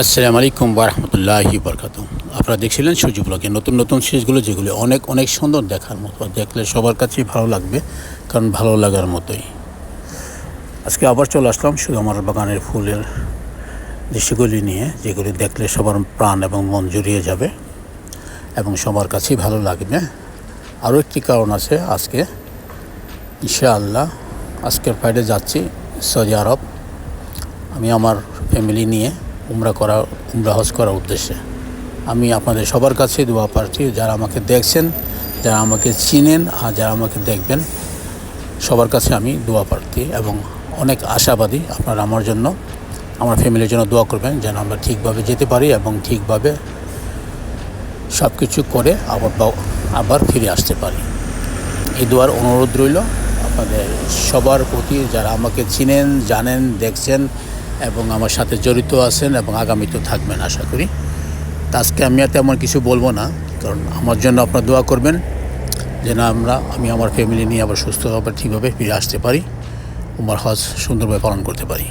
আসসালামু আলাইকুম বারহমতুল্লাহি বরকাত আপনারা দেখছিলেন সূর্য ব্লগে নতুন নতুন সিরিজগুলো, যেগুলো অনেক অনেক সুন্দর দেখার মতো। দেখলে সবার কাছেই ভালো লাগবে, কারণ ভালো লাগার মতোই। আজকে আবার চলে আসলাম শুধু আমার বাগানের ফুলের দৃশ্যগুলি নিয়ে, যেগুলি দেখলে সবার প্রাণ এবং মন জুড়িয়ে যাবে এবং সবার কাছেই ভালো লাগবে। আরও একটি কারণ আছে আজকে। ইনশাআল্লাহ আজকের ফ্রাইডে যাচ্ছি সৌদি আরব। আমি আমার ফ্যামিলি নিয়ে উমরা করা, উমরা হজ করার উদ্দেশ্যে। আমি আপনাদের সবার কাছে দোয়া প্রার্থী, যারা আমাকে দেখছেন, যারা আমাকে চিনেন আর যারা আমাকে দেখবেন, সবার কাছে আমি দোয়া প্রার্থী এবং অনেক আশাবাদী আপনারা আমার জন্য, আমার ফ্যামিলির জন্য দোয়া করবেন যেন আমরা ঠিকভাবে যেতে পারি এবং ঠিকভাবে সব কিছু করে আবার আবার ফিরে আসতে পারি। এই দোয়ার অনুরোধ রইল আপনাদের সবার প্রতি, যারা আমাকে চিনেন, জানেন, দেখছেন এবং আমার সাথে জড়িত আছেন এবং আগামীতেও থাকবেন আশা করি। আজকে আমি আর তেমন কিছু বলব না, কারণ আমার জন্য আপনারা দোয়া করবেন যেন আমরা, আমি আমার ফ্যামিলি নিয়ে আবার সুস্থভাবে ঠিকভাবে ফিরে আসতে পারি, উমার হজ সুন্দরভাবে পালন করতে পারি।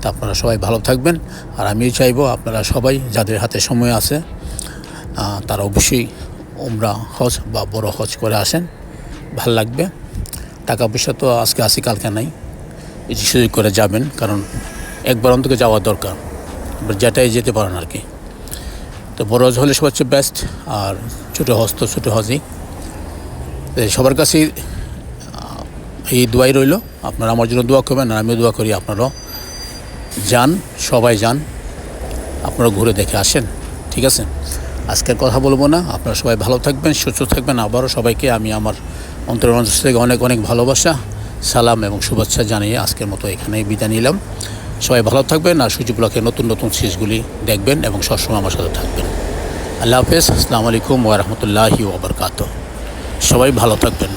তা আপনারা সবাই ভালো থাকবেন, আর আমিও চাইব আপনারা সবাই, যাদের হাতে সময় আছে তারা অবশ্যই উমরা হজ বা বড় হজ করে আসেন, ভালো লাগবে। টাকা পয়সা তো আজকে আসি কালকে নাই যে সুযোগ করে যাবেন, কারণ একবার অন্তকে যাওয়া দরকার। যেটাই যেতে পারেন আর কি। তো বড় হজ হলে সবচেয়ে বেস্ট আর ছোটো হজ তো ছোটো হজই সবার কাছেই এই দোয়াই রইল। আপনারা আমার জন্য দোয়া করবেন, আর আমিও দোয়া করি আপনারাও। যান, সবাই যান। আপনারা ঘুরে দেখে আসেন, ঠিক আছে? আজকের কথা বলব না। আপনারা সবাই ভালো থাকবেন, সুস্থ থাকবেন। আবারও সবাইকে আমি আমার অন্তর থেকে অনেক অনেক ভালোবাসা, সালাম এবং শুভেচ্ছা জানিয়ে আজকের মতো এখানেই বিদায় নিলাম। সবাই ভালো থাকবেন আর সূর্য ব্লকের নতুন নতুন সিরিজগুলি দেখবেন এবং সবসময় আমার সাথে থাকবেন। আল্লাহ হাফেজ, আসসালামু আলাইকুম ওরহমতুল্লাহি ওবরকাত সবাই ভালো থাকবেন।